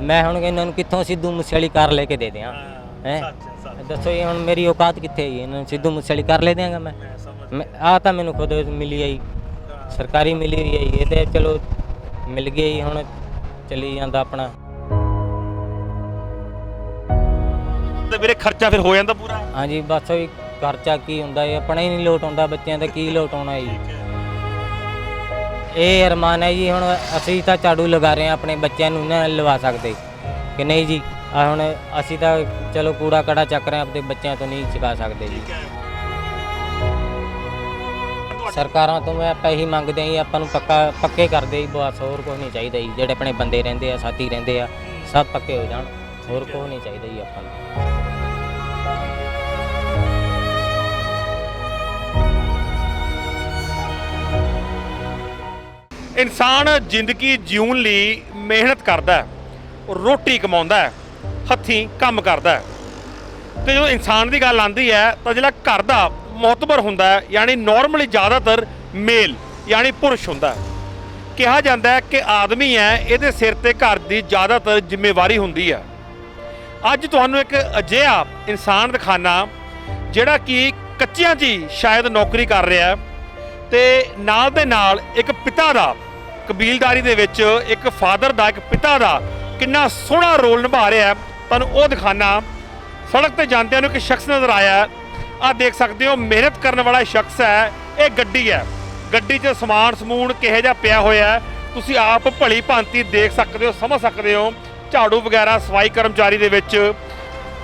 ਮੈਂ ਹੁਣ ਇਹਨਾਂ ਨੂੰ ਕਿੱਥੋਂ ਸਿੱਧੂ ਮੂਸੇਵਾਲੀ ਕਾਰ ਲੈ ਕੇ ਦੇ ਦਿਆਂ। ਹੈ ਦੱਸੋ ਇਹ ਹੁਣ ਮੇਰੀ ਔਕਾਤ ਕਿੱਥੇ ਹੈ ਇਹਨਾਂ ਨੂੰ ਸਿੱਧੂ ਮੂਸੇਵਾਲੀ ਕਾਰ ਲੈ ਦਿਆਂਗਾ ਮੈਂ? ਆ ਤਾਂ ਮੈਨੂੰ ਖੁਦ ਮਿਲੀ ਆਈ। ਸਰਕਾਰੀ ਮਿਲੀ ਹੋਈ ਹੈ ਇਹ ਤੇ ਚਲੋ ਮਿਲ ਗਈ ਹੁਣ ਚੱਲੀ ਜਾਂਦਾ ਆਪਣਾ। ਤੇ ਵੀਰੇ ਖਰਚਾ ਫਿਰ ਹੋ ਜਾਂਦਾ ਪੂਰਾ? ਹਾਂਜੀ ਬਸ ਖਰਚਾ ਕੀ ਹੁੰਦਾ ਇਹ ਆਪਣਾ ਹੀ ਨਹੀਂ ਲੋਟ ਆਉਂਦਾ ਬੱਚਿਆਂ ਦਾ ਕੀ ਲੋਟ ਆਉਣਾ ਜੀ। ਇਹ ਅਰਮਾਨ ਹੈ ਜੀ, ਹੁਣ ਅਸੀਂ ਤਾਂ ਝਾੜੂ ਲਗਾ ਰਹੇ ਹਾਂ, ਆਪਣੇ ਬੱਚਿਆਂ ਨੂੰ ਨਾ ਲਵਾ ਸਕਦੇ। ਕਿ ਨਹੀਂ ਜੀ ਆ ਹੁਣ ਅਸੀਂ ਤਾਂ ਚਲੋ ਕੂੜਾ ਕੜਾ ਚੱਕ ਰਹੇ ਹਾਂ, ਆਪਣੇ ਬੱਚਿਆਂ ਤੋਂ ਨਹੀਂ ਚੁਕਾ ਸਕਦੇ ਜੀ। ਸਰਕਾਰਾਂ ਤੋਂ ਮੈਂ ਆਪਾਂ ਇਹੀ ਮੰਗਦੇ ਹਾਂ ਜੀ, ਆਪਾਂ ਨੂੰ ਪੱਕਾ, ਪੱਕੇ ਕਰਦੇ ਜੀ, ਬਸ ਹੋਰ ਕੁਝ ਨਹੀਂ ਚਾਹੀਦਾ ਜੀ। ਜਿਹੜੇ ਆਪਣੇ ਬੰਦੇ ਰਹਿੰਦੇ ਆ, ਸਾਥੀ ਰਹਿੰਦੇ ਆ, ਸਭ ਪੱਕੇ ਹੋ ਜਾਣ, ਹੋਰ ਕੁਝ ਨਹੀਂ ਚਾਹੀਦਾ ਜੀ ਆਪਾਂ ਨੂੰ। ਇਨਸਾਨ ਜ਼ਿੰਦਗੀ ਜਿਉਣ ਲਈ ਮਿਹਨਤ ਕਰਦਾ ਰੋਟੀ ਕਮਾਉਂਦਾ ਹੱਥੀਂ ਕੰਮ ਕਰਦਾ ਹੈ। ਤੇ ਜਦੋਂ ਇਨਸਾਨ ਦੀ ਗੱਲ ਆਉਂਦੀ ਹੈ, ਤਾਂ ਜਿਹੜਾ ਘਰ ਦਾ ਮਹੱਤਵਰ ਹੁੰਦਾ ਹੈ, ਯਾਨੀ ਨਾਰਮਲੀ ਜ਼ਿਆਦਾਤਰ ਮੇਲ ਯਾਨੀ ਪੁਰਸ਼ ਹੁੰਦਾ ਹੈ। ਕਿਹਾ ਜਾਂਦਾ ਹੈ ਕਿ ਆਦਮੀ ਹੈ, ਇਹਦੇ ਸਿਰ ਤੇ ਘਰ ਦੀ ਜ਼ਿਆਦਾਤਰ ਜ਼ਿੰਮੇਵਾਰੀ ਹੁੰਦੀ ਹੈ। ਅੱਜ ਤੁਹਾਨੂੰ ਇੱਕ ਅਜਿਹਾ ਇਨਸਾਨ ਦਿਖਾਣਾ ਜਿਹੜਾ ਕਿ ਕੱਚਿਆਂ 'ਚ ਹੀ ਸ਼ਾਇਦ ਨੌਕਰੀ ਕਰ ਰਿਹਾ ਹੈ, ਤੇ ਨਾਲ ਦੇ ਨਾਲ ਇੱਕ ਪਿਤਾ ਦਾ ਕਬੀਲਦਾਰੀ ਦੇ ਵਿੱਚ ਇੱਕ ਫਾਦਰ ਦਾ, ਇੱਕ ਪਿਤਾ ਦਾ ਕਿੰਨਾ ਸੋਹਣਾ ਰੋਲ ਨਿਭਾ ਰਿਹਾ ਹੈ। ਤੁਹਾਨੂੰ ਉਹ ਦਿਖਾਣਾ ਸੜਕ ਤੇ ਜਾਂਦਿਆਂ ਨੂੰ ਇੱਕ ਸ਼ਖਸ ਨਜ਼ਰ ਆਇਆ ਆ ਦੇਖ ਸਕਦੇ ਹੋ, ਮਿਹਨਤ ਕਰਨ ਵਾਲਾ ਸ਼ਖਸ ਹੈ। ਇਹ ਗੱਡੀ ਹੈ। ਗੱਡੀ 'ਚ ਸਮਾਨ ਸਮੂਨ ਕਿਹੋ ਜਿਹਾ ਪਿਆ ਹੋਇਆ ਹੈ। ਤੁਸੀਂ ਆਪ ਭਲੀ ਭਾਂਤੀ ਦੇਖ ਸਕਦੇ ਹੋ, ਸਮਝ ਸਕਦੇ ਹੋ। ਝਾੜੂ ਵਗੈਰਾ, ਸਫ਼ਾਈ ਕਰਮਚਾਰੀ ਦੇ ਵਿੱਚ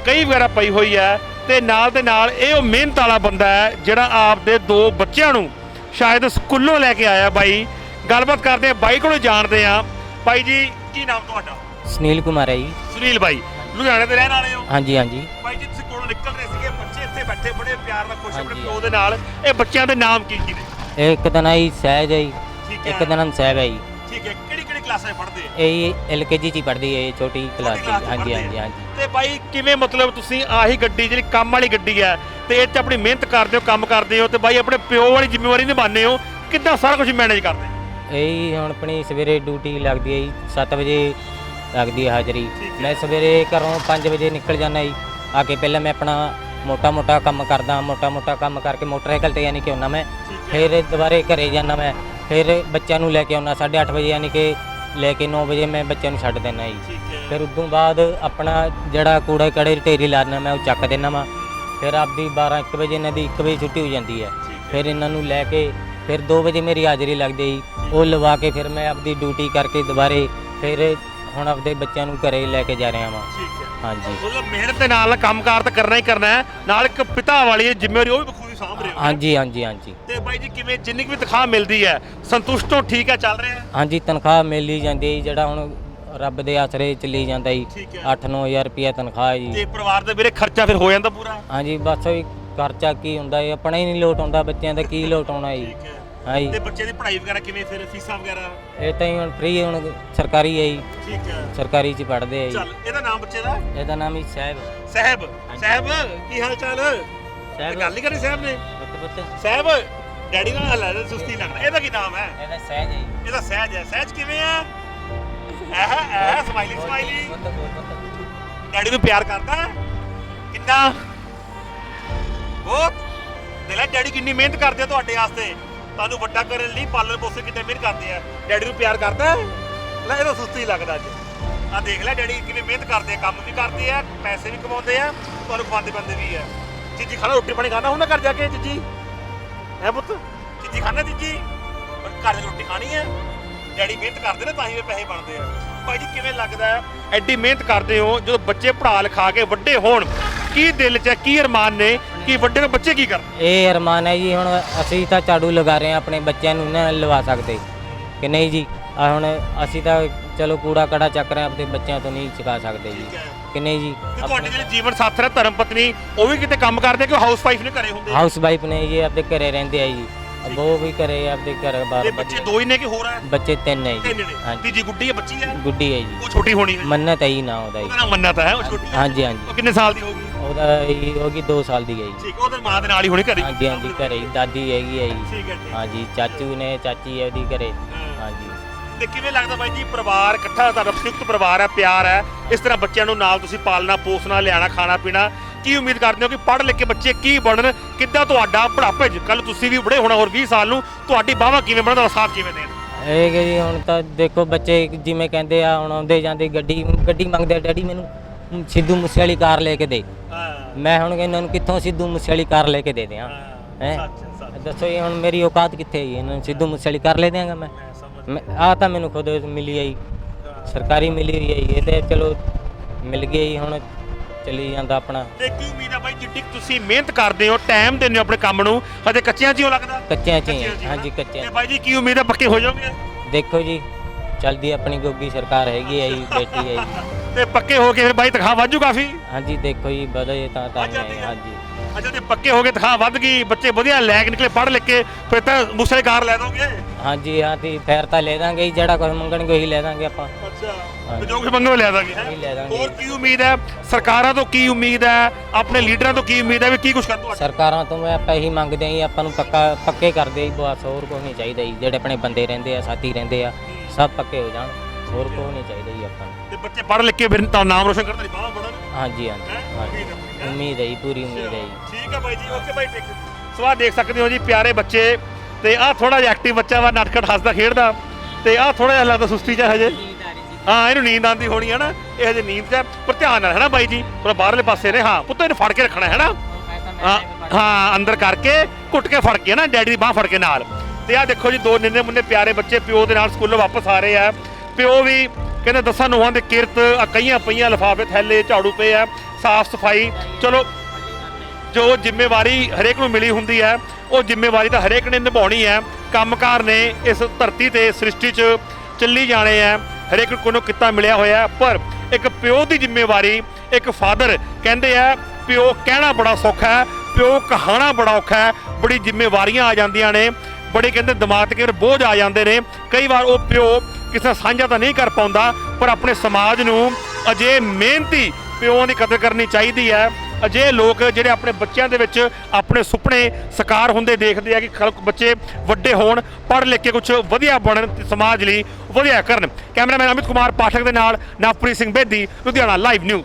ਕਈ ਵਗੈਰਾ ਪਈ ਹੋਈ ਹੈ ਤੇ ਨਾਲ ਦੇ ਨਾਲ ਇਹ ਉਹ ਮਿਹਨਤ ਵਾਲਾ ਬੰਦਾ ਹੈ ਜਿਹੜਾ ਆਪ ਦੇ ਦੋ ਬੱਚਿਆਂ ਨੂੰ ਸ਼ਾਇਦ ਸਕੂਲੋਂ ਲੈ ਕੇ ਆਇਆ ਬਾਈ। ਗੱਲਬਾਤ ਕਰਦੇ ਆ ਬਾਈ ਕੋਲੋਂ ਜਾਣਦੇ ਆ ਬਾਈ ਜੀ ਕੀ ਨਾਮ ਤੁਹਾਡਾ? ਸੁਨੀਲ ਕੁਮਾਰ ਹੈ ਜੀ। ਸੁਨੀਲ ਬਾਈ ਲੁਧਿਆਣੇ ਦੇ ਰਹਿਣ ਵਾਲੇ ਹੋ? ਹਾਂਜੀ ਹਾਂਜੀ। ਬਾਈ ਜੀ ਤੁਸੀਂ ਕੋਲੋਂ ਨਿਕਲ ਰਹੇ ਸੀਗੇ ਬੱਚੇ ਇੱਥੇ ਬੈਠੇ ਬੜੇ ਪਿਆਰ ਨਾਲ ਖੁਸ਼ ਆਪਣੇ ਹਾਂਜੀ। ਪਿਓ ਦੇ ਨਾਲ। ਇਹ ਬੱਚਿਆਂ ਦੇ ਨਾਮ ਕੀ ਕੀ ਨੇ? ਇੱਕ ਦਾ ਨਾਂ ਜੀ ਸਹਿਜ ਹੈ ਜੀ। ਠੀਕ ਇੱਕ ਦਾ ਨਾਮ ਸਹਿਬ ਹੈ ਜੀ। ਠੀਕ ਹੈ। ਕਿਹੜੀ ਕਿਹੜੀ ਕਲਾਸਾਂ 'ਚ ਪੜ੍ਹਦੇ ਆ? ਇਹ ਐਲਕੇਜੀ ਚ ਹੀ ਪੜ੍ਹਦੀ ਹੈ ਇਹ ਛੋਟੀ ਕਲਾਸ ਚ। ਚ ਹਾਂਜੀ ਪੜ੍ਹਦੇ ਹਾਂਜੀ। ਹਾਂਜੀ। ਤੇ ਬਾਈ ਕਿਵੇਂ ਮਤਲਬ ਤੁਸੀਂ ਆਹੀ ਗੱਡੀ ਜਿਹੜੀ ਕੰਮ ਵਾਲੀ ਗੱਡੀ ਹੈ ਤੇ ਇਹ 'ਚ ਆਪਣੀ ਮਿਹਨਤ ਕਰਦੇ ਹੋ ਕੰਮ ਕਰਦੇ ਹੋ ਤੇ ਬਾਈ ਆਪਣੇ ਪਿਓ ਵਾਲੀ ਜ਼ਿੰਮੇਵਾਰੀ ਨਿਭਾਉਂਦੇ ਹੋ ਕਿੱਦਾਂ ਸਾਰਾ ਕੁਝ ਮੈਨੇਜ ਕਰਦੇ ਹੋ? ਇਹ ਹੀ ਹੁਣ ਆਪਣੀ ਸਵੇਰੇ ਡਿਊਟੀ ਲੱਗਦੀ ਹੈ ਜੀ 7 ਵਜੇ ਲੱਗਦੀ ਹੈ ਹਾਜ਼ਰੀ। ਮੈਂ ਸਵੇਰੇ ਘਰੋਂ 5 ਵਜੇ ਨਿਕਲ ਜਾਂਦਾ ਜੀ। ਆ ਕੇ ਪਹਿਲਾਂ ਮੈਂ ਆਪਣਾ ਮੋਟਾ ਮੋਟਾ ਕੰਮ ਕਰਦਾ, ਮੋਟਾ ਮੋਟਾ ਕੰਮ ਕਰਕੇ ਮੋਟਰਸਾਈਕਲ ਤੇ ਯਾਨੀ ਕਿ ਆਉਣਾ ਮੈਂ। ਫਿਰ ਦੁਬਾਰੇ ਘਰੇ ਜਾਂਦਾ ਮੈਂ। ਫਿਰ ਬੱਚਿਆਂ ਨੂੰ ਲੈ ਕੇ ਆਉਣਾ 8:30 ਵਜੇ ਯਾਨੀ ਕਿ ਲੈ ਕੇ 9 ਵਜੇ ਮੈਂ ਬੱਚਿਆਂ ਨੂੰ ਛੱਡ ਦਿੰਦਾ ਜੀ। ਫਿਰ ਉਦੋਂ ਬਾਅਦ ਆਪਣਾ ਜਿਹੜਾ ਕੂੜਾ ਕੜੇ ਢੇਰੀ ਲਾਣਾ ਮੈਂ, ਉਹ ਚੱਕ ਦੇਣਾ ਵਾ। ਫਿਰ ਆਪਦੀ 12 1 ਵਜੇ, ਇਹਨਾਂ ਦੀ 1 ਵਜੇ ਛੁੱਟੀ ਹੋ ਜਾਂਦੀ ਹੈ। ਫਿਰ ਇਹਨਾਂ ਨੂੰ ਲੈ ਕੇ ਫਿਰ 2 ਵਜੇ ਮੇਰੀ ਹਾਜ਼ਰੀ ਲੱਗਦੀ ਜੀ ਉਹ ਲਵਾ ਕੇ ਫਿਰ ਮੈਂ ਆਪਦੀ ਡਿਊਟੀ ਕਰਕੇ ਦੁਬਾਰੇ ਫਿਰ ਹੁਣ ਆਪਦੇ ਬੱਚਿਆਂ ਨੂੰ ਘਰੇ ਲੈ ਕੇ ਜਾ ਰਿਹਾ ਠੀਕ ਹੈ। ਹਾਂਜੀ। ਮਤਲਬ ਮਿਹਨਤ ਦੇ ਨਾਲ ਕੰਮਕਾਰ ਤਾਂ ਕਰਨਾ ਹੀ ਕਰਨਾ ਹੈ। ਨਾਲ ਇੱਕ ਪਿਤਾ ਵਾਲੀ ਜ਼ਿੰਮੇਵਾਰੀ ਉਹ ਵੀ ਬਖੂਬੀ ਸਾਂਭ ਰਹੇ ਹੋ। ਹਾਂਜੀ ਹਾਂਜੀ ਹਾਂਜੀ। ਤੇ ਬਾਈ ਜੀ ਕਿਵੇਂ ਜਿੰਨੀ ਕੁ ਵੀ ਤਨਖਾਹ ਮਿਲਦੀ ਹੈ ਸੰਤੁਸ਼ਟ ਹੋ ਠੀਕ ਹੈ ਚੱਲ ਰਿਹਾ ਹੈ? ਹਾਂਜੀ ਤਨਖਾਹ ਮਿਲ ਹੀ ਜਾਂਦੀ ਹੈ ਜਿਹੜਾ ਹੁਣ ਰੱਬ ਦੇ ਆਸਰੇ ਚੱਲੀ ਜਾਂਦਾ ਜੀ। ਠੀਕ ਹੈ। 8-9000 ਰੁਪਏ ਤਨਖਾਹ ਹੈ ਜੀ। ਤੇ ਪਰਿਵਾਰ ਦੇ ਵੀਰੇ ਖਰਚਾ ਫਿਰ ਹੋ ਜਾਂਦਾ ਪੂਰਾ? ਹਾਂਜੀ ਬਸ ਵੀ ਖਰਚਾ ਕੀ ਹੁੰਦਾ ਇਹ ਆਪਣਾ ਹੀ ਨਹੀਂ ਲੋਟ ਆਉਂਦਾ ਬੱਚਿਆਂ ਦਾ ਕੀ ਲੋਟ ਆਉਣਾ ਜੀ? ਠੀਕ ਹੈ। ਹਾਂਜੀ। ਤੇ ਬੱਚੇ ਦੀ ਪੜ੍ਹਾਈ ਵਗੈਰਾ ਕਿਵੇਂ ਫਿਰ ਫੀਸਾਂ ਵਗੈਰਾ? ਇਹ ਤਾਂ ਹੀ ਹੁਣ ਫ੍ਰੀ ਹੁਣ ਸਰਕਾਰੀ ਹੈ ਜੀ। ਠੀਕ ਹੈ। ਸਰਕਾਰੀ ਚ ਪੜ੍ਹਦੇ ਆ ਜੀ। ਚੱਲ ਇਹਦਾ ਨਾਮ ਬੱਚੇ ਦਾ? ਇਹਦਾ ਨਾਮ ਹੀ ਸਾਹਿਬ। ਸਹਿਬ। ਸਹਿਬ ਕੀ ਹਾਲ ਚਾਲ? ਸਾਹਿਬ। ਗੱਲ ਨਹੀਂ ਕਰੀ ਸਾਹਿਬ ਨੇ। ਪੁੱਤ ਸਹਿਬ ਡੈਡੀ ਨਾਲ ਹਲਾ ਸੁਸਤੀ ਲੱਗਦਾ ਇਹਦਾ ਕੀ ਨਾਮ ਹੈ? ਇਹਦਾ ਸਹਿਜ ਹੈ ਜੀ। ਇਹਦਾ ਸਹਿਜ ਹੈ। ਸਹਿਜ ਕਿਵੇਂ ਆ? ਐਹ ਐਹ ਸਮਾਈਲੀ ਸਮਾਈਲੀ ਡੈਡੀ ਨੂੰ ਪਿਆਰ ਕਰਦਾ ਹੈ? ਕਿੰਨਾ ਬਹੁਤ ਦਿਲਾ ਡੈਡੀ ਕਿੰਨੀ ਮਿਹਨਤ ਕਰਦੇ ਆ ਤੁਹਾਡੇ ਵਾਸਤੇ। ਤੁਹਾਨੂੰ ਵੱਡਾ ਕਰਨ ਲਈ ਪਾਲਣ ਪੋਸ਼ਣ ਕਿੰਨੇ ਮਿਹਨਤ ਕਰਦੇ ਆ। ਡੈਡੀ ਨੂੰ ਪਿਆਰ ਕਰਦਾ ਹੈ? ਲੈ ਇਹਦਾ ਸੁਸਤੀ ਲੱਗਦਾ ਅੱਜ। ਆ ਦੇਖ ਲੈ ਡੈਡੀ ਕਿੰਨੀ ਮਿਹਨਤ ਕਰਦੇ ਆ ਕੰਮ ਵੀ ਕਰਦੇ ਆ ਪੈਸੇ ਵੀ ਕਮਾਉਂਦੇ ਆ ਤੁਹਾਨੂੰ ਖਵਾਉਂਦੇ ਬੰਦੇ ਵੀ ਆ। ਚੀਜੀ ਖਾਣਾ ਰੋਟੀ ਪਾਣੀ ਖਾਣਾ ਹੁੰਦਾ ਘਰ ਜਾ ਕੇ ਚੀਜੀ? ਹੈ ਪੁੱਤ? ਚੀਜੀ ਖਾਣਾ ਚੀਜੀ? ਪਰ ਘਰ ਦੀ ਰੋਟੀ ਖਾਣੀ ਹੈ ਡੈਡੀ ਮਿਹਨਤ ਕਰਦੇ ਨੇ ਤਾਂ ਹੀ ਇਹ ਪੈਸੇ ਬਣਦੇ ਆ। ਭਾਈ ਜੀ ਕਿਵੇਂ ਲੱਗਦਾ ਹੈ? ਐਡੀ ਮਿਹਨਤ ਕਰਦੇ ਹੋ ਜਦੋਂ ਬੱਚੇ ਪੜ੍ਹਾ ਲਿਖਾ ਕੇ ਵੱਡੇ ਹੋਣ ਕੀ ਦਿਲ 'ਚ ਹੈ, ਕੀ ਅਰਮਾਨ ਨੇ ਕਿ ਵੱਡੇ ਨੂੰ ਬੱਚੇ ਕੀ ਕਰਨ? ਇਹ ਅਰਮਾਨ ਹੈ ਜੀ ਹੁਣ ਅਸੀਂ ਤਾਂ ਝਾੜੂ ਲਗਾ ਰਹੇ ਹਾਂ ਆਪਣੇ ਬੱਚਿਆਂ ਨੂੰ ਨਾ ਲਵਾ ਸਕਦੇ। ਕਿ ਨਹੀਂ ਜੀ ਆ ਹੁਣ ਅਸੀਂ ਤਾਂ ਚਲੋ ਕੂੜਾ ਕੜਾ ਚੱਕ ਰਹੇ ਹਾਂ ਆਪਣੇ ਬੱਚਿਆਂ ਤੋਂ ਨਹੀਂ ਚੁਕਾ ਸਕਦੇ ਜੀ। ਕਿ ਨਹੀਂ ਜੀ ਤੇ ਤੁਹਾਡੇ ਜਿਹੜੇ ਜੀਵਨ ਸਾਥੀ ਨੇ ਧਰਮ ਪਤਨੀ ਉਹ ਵੀ ਕਿਤੇ ਕੰਮ ਕਰਦੇ ਕਿ ਹਾਊਸ ਵਾਈਫ ਨੇ ਘਰੇ ਹੁੰਦੇ? ਹਾਊਸ ਵਾਈਫ ਨੇ ਜੀ ਆਪਣੇ ਘਰੇ ਰਹਿੰਦੇ ਆ ਜੀ। ਉਹ ਵੀ ਘਰੇ ਆਪਣੇ ਘਰ ਬਾਹਰ ਤੇ ਬੱਚੇ ਦੋ ਹੀ ਨੇ ਕਿ ਹੋਰ ਹੈ? ਬੱਚੇ ਤਿੰਨ ਹੈ ਤਿੰਨ ਜੀ ਨੇ। ਹਾਂਜੀ। ਤੀਜੀ ਗੁੱਡੀ ਹੈ ਬੱਚੀ ਹੈ? ਗੁੱਡੀ ਹੈ ਜੀ। ਉਹ ਛੋਟੀ ਹੋਣੀ ਹੈ। ਮੰਨਤ ਹੈ ਜੀ ਨਾ ਉਹਦਾ ਜੀ। ਉਹਦਾ ਨਾਮ ਮੰਨਤ ਹੈ ਉਹ ਛੋਟੀ ਹੈ। ਹਾਂਜੀ ਹਾਂਜੀ। ਉਹ ਕਿੰਨੇ ਸਾਲ ਦੀ ਹੋਗੀ ਉਹਦਾ ਜੀ ਹੋ ਗਈ 2 ਸਾਲ ਦੀ ਹੈ ਜੀ ਠੀਕ ਉਹਦੇ ਮਾਂ ਦੇ ਨਾਲ ਹੀ ਹੋਣੀ ਘਰੇ? ਹਾਂਜੀ ਹਾਂਜੀ ਘਰੇ ਹੀ। ਦਾਦੀ ਹੈਗੀ ਹੈ ਜੀ। ਠੀਕ ਹੈ ਠੀਕ ਹਾਂਜੀ ਚਾਚੂ ਨੇ ਚਾਚੀ ਹੈ ਉਹਦੀ ਘਰੇ। ਹਾਂ। ਹਾਂਜੀ। ਤੇ ਕਿਵੇਂ ਲੱਗਦਾ ਬਾਈ ਜੀ ਪਰਿਵਾਰ ਇਕੱਠਾ ਤੁਹਾਡਾ ਸੰਯੁਕਤ ਪਰਿਵਾਰ ਹੈ ਪਿਆਰ ਹੈ। ਇਸ ਤਰ੍ਹਾਂ ਬੱਚਿਆਂ ਨੂੰ ਨਾਲ ਤੁਸੀਂ ਪਾਲਣਾ ਪੋਸਣਾ ਲਿਆਣਾ ਖਾਣਾ ਪੀਣਾ। ਕੀ ਉਮੀਦ ਕਰਦੇ ਹੋ ਕਿ ਪੜ੍ਹ ਲਿਖ ਕੇ ਬੱਚੇ ਕੀ ਬਣਨ? ਕਿੱਦਾਂ ਤੁਹਾਡਾ ਬੁਢਾਪੇ 'ਚ? ਕੱਲ ਤੁਸੀਂ ਵੀ ਬੁੜੇ ਹੋਣਾ ਹੋਰ 20 ਸਾਲ ਨੂੰ। ਤੁਹਾਡੀ ਬਾਹਾਂ ਕਿਵੇਂ ਬਣਨ ਦਾ ਸਾਥ ਕਿਵੇਂ ਦੇਣ? ਇਹ ਕਿ ਜੀ ਹੁਣ ਤਾਂ ਦੇਖੋ ਬੱਚੇ ਜਿਵੇਂ ਕਹਿੰਦੇ ਆ ਹੁਣ ਆਉਂਦੇ ਜਾਂਦੇ ਗੱਡੀ ਗੱਡੀ ਮੰਗਦੇ ਆ ਡੈਡੀ ਮੈਨੂੰ। ਸਿੱਧੂ ਮੂਸੇ ਵਾਲੀ ਕਾਰ ਲੈ ਕੇ ਦੇ। ਹਾਂ। ਮੈਂ ਹੁਣ ਇਹਨਾਂ ਨੂੰ ਕਿੱਥੋਂ ਸਿੱਧੂ ਮੂਸੇ ਵਾਲੀ ਕਾਰ ਲੈ ਕੇ ਦੇ ਦਿਆਂ? ਹੈ ਦੱਸੋ ਇਹ ਹੁਣ ਮੇਰੀ ਔਕਾਤ ਕਿੱਥੇ ਹੈ ਇਹਨਾਂ ਨੂੰ ਸਿੱਧੂ ਮੂਸੇ ਵਾਲੀ ਕਾਰ ਲੈ ਦਿਆਂਗਾ ਮੈਂ? ਆ ਤਾਂ ਮੈਨੂੰ ਖੁਦ ਮਿਲੀ ਆਈ। ਸਰਕਾਰੀ ਮਿਲੀ ਹੋਈ ਹੈ ਇਹ ਤੇ ਚਲੋ ਮਿਲ ਗਈ ਹੁਣ ਚਲੀ ਜਾਂਦਾ ਆਪਣਾ। ਤੇ ਕੀ ਉਮੀਦ ਹੈ ਬਾਈ ਜਿੱਡੀ ਕੁ ਤੁਸੀਂ ਮਿਹਨਤ ਕਰਦੇ ਹੋ ਟਾਈਮ ਦਿੰਦੇ ਹੋ ਆਪਣੇ ਕੰਮ ਨੂੰ ਹਜੇ ਕੱਚਿਆਂ 'ਚ ਹੀ ਹੋ ਲੱਗਦਾ? ਕੱਚਿਆਂ ਚ ਹੀ ਕੱਚਿਆਂ 'ਚ ਹਾਂ। ਹੀ ਹਾਂਜੀ ਨਾ? ਕੱਚਿਆਂ ਤੇ ਬਾਈ ਜੀ ਕੀ ਉਮੀਦ ਹੈ ਪੱਕੇ ਹੋ ਜਾਓਗੇ? ਦੇਖੋ ਜੀ ਚਲਦੀ ਆਪਣੀ ਗੋਗੀ ਸਰਕਾਰ ਹੈਗੀ ਹੈ ਜੀ ਬੇਟੀ ਹੈ ਜੀ। ਤੇ ਪੱਕੇ ਹੋ ਕੇ ਫਿਰ ਬਾਈ ਤਨਖਾਹ ਵਾਜੂ ਕਾਫੀ? ਹਾਂਜੀ ਦੇਖੋ ਜੀ ਵਧੇ ਤਾਂ ਤਾਂ ਹੀ ਹੈ। ਹਾਂਜੀ। ਅੱਛਾ ਤੇ ਪੱਕੇ ਹੋ ਕੇ ਤਨਖਾਹ ਵੱਧ ਗਈ ਬੱਚੇ ਵਧੀਆ ਲੈ ਕੇ ਨਿਕਲੇ ਪੜ੍ਹ ਲਿਖ ਕੇ ਫਿਰ ਤਾਂ ਮੂਸੇ ਕਾਰ ਲੈ ਦੋਗੇ? ਹਾਂਜੀ ਹਾਂ ਤੇ ਫੇਰ ਤਾਂ ਲੈ ਦਾਂਗੇ ਜੀ, ਜਿਹੜਾ ਕੁਝ ਮੰਗਣਗੇ ਉਹੀ ਲੈ ਦਾਂਗੇ ਆਪਾਂ। ਅੱਛਾ ਤੇ ਜੋ ਕੁਝ ਮੰਗੋ ਲੈ ਦਾਂਗੇ। ਹੈਂ? ਉਹੀ ਲੈ ਦਾਂਗੇ ਹੋਰ ਕੀ ਉਮੀਦ ਹੈ? ਸਰਕਾਰਾਂ ਤੋਂ ਕੀ ਉਮੀਦ ਹੈ? ਆਪਣੇ ਲੀਡਰਾਂ ਤੋਂ ਕੀ ਉਮੀਦ ਹੈ ਵੀ ਕੀ ਕੁਝ ਕਰ ਤੁਹਾਡਾ ਸਰਕਾਰਾਂ ਤੋਂ ਮੈਂ ਆਪਾਂ ਇਹੀ ਮੰਗਦੇ ਆਂ ਜੀ ਆਪਾਂ ਨੂੰ ਪੱਕਾ ਪੱਕੇ ਕਰਦੇ ਜੀ ਬਸ ਹੋਰ ਕੁਝ ਨਹੀਂ ਚਾਹੀਦਾ ਜੀ ਜਿਹੜੇ ਆਪਣੇ ਬੰਦੇ ਰਹਿੰਦੇ ਆ ਸਾਥੀ ਰਹਿੰਦੇ ਆ। ਸਭ ਪੱਕੇ ਹੋ ਜਾਣ ਹੋਰ ਕੁਝ ਨਹੀਂ ਚਾਹੀਦਾ ਜੀ ਆਪਾਂ ਨੂੰ। ਤੇ ਬੱਚੇ ਪੜ੍ਹ ਲਿਖ ਕੇ ਫਿਰ ਤਾਂ ਨਾਮ ਰੋਸ਼ਨ ਕਰਨ ਦੀ ਬਾਹਾਂ ਬਣਨ ਹਾਂਜੀ ਹਾਂਜੀ ਹਾਂਜੀ। ਉਮੀਦ ਹੈ ਜੀ ਪੂਰੀ ਉਮੀਦ ਹੈ ਜੀ। ਠੀਕ ਹੈ ਬਾਈ ਜੀ ਓਕੇ ਬਾਈ ਟੇਕ ਸੋ ਆਹ ਦੇਖ ਸਕਦੇ ਹੋ ਜੀ ਪਿਆਰੇ ਬੱਚੇ। ਤੇ ਆਹ ਥੋੜਾ ਜਿਹਾ ਐਕਟਿਵ ਬੱਚਾ ਵਾ ਨਟਖਟ ਹੱਸਦਾ ਖੇਡਦਾ। ਤੇ ਆਹ ਥੋੜਾ ਜਿਹਾ ਲੱਗਦਾ ਸੁਸਤੀ ਚ ਹੈ ਹਜੇ। ਹਾਂ ਇਹਨੂੰ ਨੀਂਦ ਆਉਂਦੀ ਹੋਣੀ ਹੈ ਨਾ ਇਹ ਹਜੇ ਨੀਂਦ ਚ ਹੈ ਪਰ ਧਿਆਨ ਨਾਲ ਹੈ ਨਾ ਬਾਈ ਜੀ? ਥੋੜਾ ਬਾਹਰਲੇ ਪਾਸੇ ਨੇ ਹਾਂ ਪੁੱਤ ਇਹਨੂੰ ਫੜ ਕੇ ਰੱਖਣਾ ਹੈ ਨਾ ਹਾਂ ਹਾਂ ਅੰਦਰ ਕਰਕੇ ਘੁੱਟ ਕੇ ਫੜ ਕੇ ਨਾ ਡੈਡੀ ਦੀ ਬਾਹ ਫੜ ਕੇ ਨਾਲ। ਤੇ ਆਹ ਦੇਖੋ ਜੀ, ਦੋ ਨਿੰਨੇ ਮੁੰਨੇ ਪਿਆਰੇ ਬੱਚੇ ਪਿਓ ਦੇ ਨਾਲ ਸਕੂਲੋਂ ਵਾਪਸ ਆ ਰਹੇ ਆ। ਪਿਓ ਵੀ ਕਹਿੰਦੇ ਦਸਾਂ ਨੂੰਹਾਂ ਦੇ ਕਿਰਤ ਆ ਕਈਆਂ ਪਈਆਂ ਲਿਫਾਫੇ ਥੈਲੇ, ਝਾੜੂ ਪਏ ਆ, ਸਾਫ਼ ਸਫ਼ਾਈ। ਚਲੋ, ਜੋ ਜ਼ਿੰਮੇਵਾਰੀ ਹਰੇਕ ਨੂੰ ਮਿਲੀ ਹੁੰਦੀ ਹੈ, ਉਹ ਜ਼ਿੰਮੇਵਾਰੀ ਤਾਂ ਹਰੇਕ ਨੇ ਨਿਭਾਉਣੀ ਹੈ। ਕੰਮਕਾਰ ਨੇ ਇਸ ਧਰਤੀ ਤੇ ਸ੍ਰਿਸ਼ਟੀ 'ਚ ਚੱਲੀ ਜਾਣੇ ਆ। ਹਰੇਕ ਨੂੰ ਕਿੱਤਾ ਮਿਲਿਆ ਹੋਇਆ ਪਰ ਇੱਕ ਪਿਓ ਦੀ ਜ਼ਿੰਮੇਵਾਰੀ, ਇੱਕ ਫਾਦਰ ਕਹਿੰਦੇ ਆ, ਪਿਓ, ਕਹਿਣਾ ਬੜਾ ਸੌਖਾ ਹੈ, ਪਿਓ, ਕਹਾਣਾ ਬੜਾ ਔਖਾ ਹੈ। ਬੜੀ ਜ਼ਿੰਮੇਵਾਰੀਆਂ ਆ ਜਾਂਦੀਆਂ ਨੇ। ਬੜੇ ਕਹਿੰਦੇ ਦਿਮਾਗ ਤੇ ਕਈ ਬੋਝ ਆ ਜਾਂਦੇ ਨੇ। ਕਈ ਵਾਰ ਉਹ ਪਿਓ ਕਿਸੇ ਨਾਲ ਸਾਂਝਾ ਤਾਂ ਨਹੀਂ ਕਰ ਪਾਉਂਦਾ, ਪਰ ਆਪਣੇ ਸਮਾਜ ਨੂੰ ਅਜੇ ਮਿਹਨਤੀ ਪਿਓਾਂ ਦੀ ਕਦਰ ਕਰਨੀ ਚਾਹੀਦੀ ਹੈ। ਅਜੇ ਲੋਕ ਜਿਹੜੇ ਆਪਣੇ ਬੱਚਿਆਂ ਦੇ ਵਿੱਚ ਆਪਣੇ ਸੁਪਨੇ ਸਾਕਾਰ ਹੁੰਦੇ ਦੇਖਦੇ ਆ ਕਿ ਖਲਕ ਬੱਚੇ ਵੱਡੇ ਹੋਣ, ਪੜ੍ਹ ਲਿਖ ਕੇ ਕੁਝ ਵਧੀਆ ਬਣਨ ਤੇ ਸਮਾਜ ਲਈ ਵਧੀਆ ਕਰਨ। ਕੈਮਰਾਮੈਨ ਅਮਿਤ ਕੁਮਾਰ, ਪਾਠਕ ਦੇ ਨਾਲ ਨਵਪ੍ਰੀਤ ਸਿੰਘ ਬੇਦੀ, ਲੁਧਿਆਣਾ ਲਾਈਵ ਨਿਊਜ਼